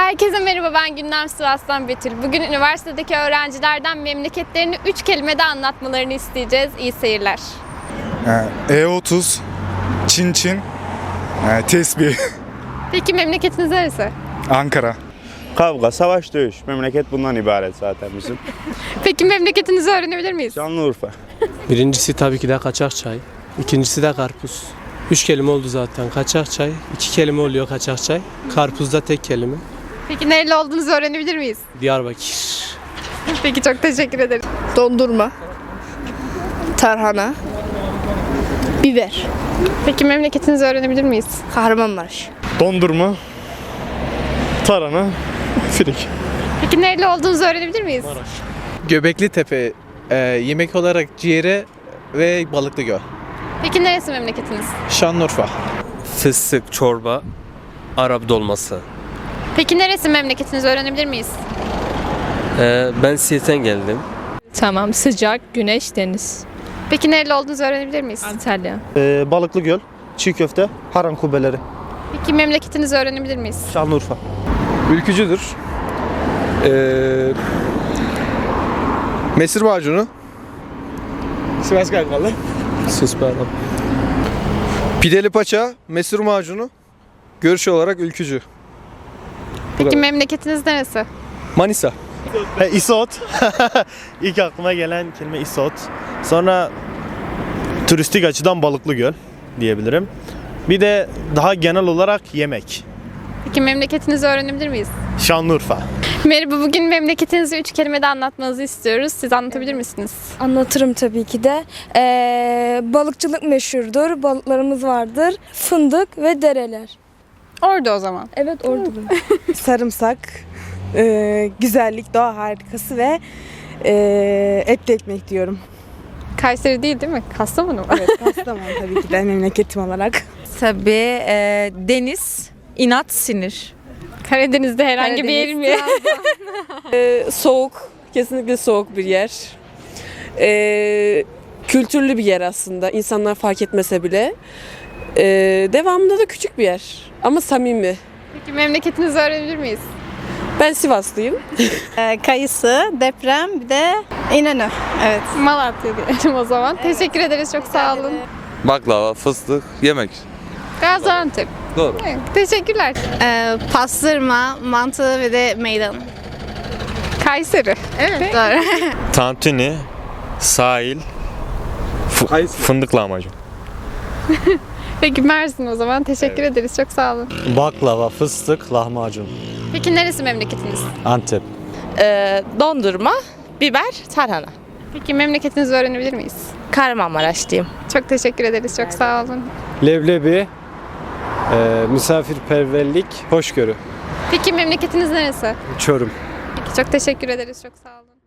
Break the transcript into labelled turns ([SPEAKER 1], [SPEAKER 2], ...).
[SPEAKER 1] Herkese merhaba ben Gündem Sivas'tan Betül. Bugün üniversitedeki öğrencilerden memleketlerini 3 kelimede anlatmalarını isteyeceğiz. İyi seyirler.
[SPEAKER 2] Ee, E30, Çin Çin, ee, tesbih,
[SPEAKER 1] Peki memleketiniz neresi?
[SPEAKER 2] Ankara.
[SPEAKER 3] Kavga, savaş, dövüş. Memleket bundan ibaret zaten bizim.
[SPEAKER 1] Peki memleketinizi öğrenebilir miyiz?
[SPEAKER 3] Şanlıurfa.
[SPEAKER 4] Birincisi tabii ki de kaçak çay. İkincisi de karpuz. Üç kelime oldu zaten. Kaçak çay. iki kelime oluyor kaçak çay. Karpuz da tek kelime.
[SPEAKER 1] Peki nereli olduğunuzu öğrenebilir miyiz?
[SPEAKER 4] Diyarbakır.
[SPEAKER 1] Peki çok teşekkür ederim.
[SPEAKER 5] Dondurma. Tarhana. Biber.
[SPEAKER 1] Peki memleketinizi öğrenebilir miyiz?
[SPEAKER 5] Kahramanmaraş.
[SPEAKER 6] Dondurma, tarhana, firik.
[SPEAKER 1] Peki nereli olduğunuzu öğrenebilir miyiz?
[SPEAKER 7] Göbekli Tepe e, yemek olarak ciğere ve balıklı göl.
[SPEAKER 1] Peki neresi memleketiniz?
[SPEAKER 7] Şanlıurfa.
[SPEAKER 8] fıstık, çorba, Arap dolması.
[SPEAKER 1] Peki neresi memleketinizi öğrenebilir miyiz?
[SPEAKER 8] Ee, ben Siirt'ten geldim.
[SPEAKER 9] Tamam sıcak, güneş, deniz.
[SPEAKER 1] Peki nereli olduğunuzu öğrenebilir miyiz?
[SPEAKER 9] Antalya.
[SPEAKER 6] Ee, balıklı göl, çiğ köfte, haran kubbeleri,
[SPEAKER 1] Peki memleketinizi öğrenebilir miyiz?
[SPEAKER 6] Şanlıurfa.
[SPEAKER 7] Ülkücüdür. Ee, mesir macunu. Sivas Kalkalı.
[SPEAKER 4] Sus be adam.
[SPEAKER 7] Pideli paça, mesir macunu. Görüş olarak ülkücü.
[SPEAKER 1] Peki memleketiniz neresi?
[SPEAKER 7] Manisa.
[SPEAKER 6] He, isot. İlk aklıma gelen kelime isot. Sonra turistik açıdan balıklı göl diyebilirim. Bir de daha genel olarak yemek.
[SPEAKER 1] Peki memleketinizi öğrenebilir miyiz?
[SPEAKER 6] Şanlıurfa.
[SPEAKER 1] Merhaba, bugün memleketinizi üç kelimede anlatmanızı istiyoruz. Siz anlatabilir misiniz?
[SPEAKER 10] Anlatırım tabii ki de. Ee, balıkçılık meşhurdur. Balıklarımız vardır. Fındık ve dereler.
[SPEAKER 1] Orada o zaman.
[SPEAKER 10] Evet orada.
[SPEAKER 11] sarımsak, e, güzellik, doğa harikası ve e, etli ekmek diyorum.
[SPEAKER 1] Kayseri değil değil mi? Kastamonu mu?
[SPEAKER 11] Evet, Kastamonu tabii ki de memleketim olarak.
[SPEAKER 9] Tabii e, deniz, inat, sinir.
[SPEAKER 1] Karadeniz'de herhangi bir yer mi?
[SPEAKER 11] soğuk, kesinlikle soğuk bir yer. E, kültürlü bir yer aslında, insanlar fark etmese bile. E, devamında da küçük bir yer ama samimi.
[SPEAKER 1] Peki memleketinizi öğrenebilir miyiz?
[SPEAKER 11] Ben Sivaslıyım.
[SPEAKER 5] Kayısı, deprem bir de İnönü. Evet.
[SPEAKER 1] Malatya diyelim o zaman. Teşekkür ederiz, çok sağ olun.
[SPEAKER 12] Baklava, fıstık, yemek.
[SPEAKER 1] Gaziantep.
[SPEAKER 12] Doğru.
[SPEAKER 1] Evet, teşekkürler.
[SPEAKER 5] Ee, pastırma, mantı ve de meydan.
[SPEAKER 1] Kayseri.
[SPEAKER 5] Evet. Doğru.
[SPEAKER 6] Tantuni, sahil, fındık lahmacun.
[SPEAKER 1] Peki Mersin o zaman. Teşekkür ederiz, çok sağ olun.
[SPEAKER 6] Baklava, fıstık, lahmacun.
[SPEAKER 1] Peki neresi memleketiniz?
[SPEAKER 6] Antep.
[SPEAKER 9] dondurma, biber, tarhana.
[SPEAKER 1] Peki memleketinizi öğrenebilir miyiz?
[SPEAKER 9] Kahramanmaraş diyeyim.
[SPEAKER 1] Çok teşekkür ederiz, çok sağ olun.
[SPEAKER 4] Leblebi, e, misafirperverlik, hoşgörü.
[SPEAKER 1] Peki memleketiniz neresi?
[SPEAKER 4] Çorum.
[SPEAKER 1] Peki çok teşekkür ederiz, çok sağ olun.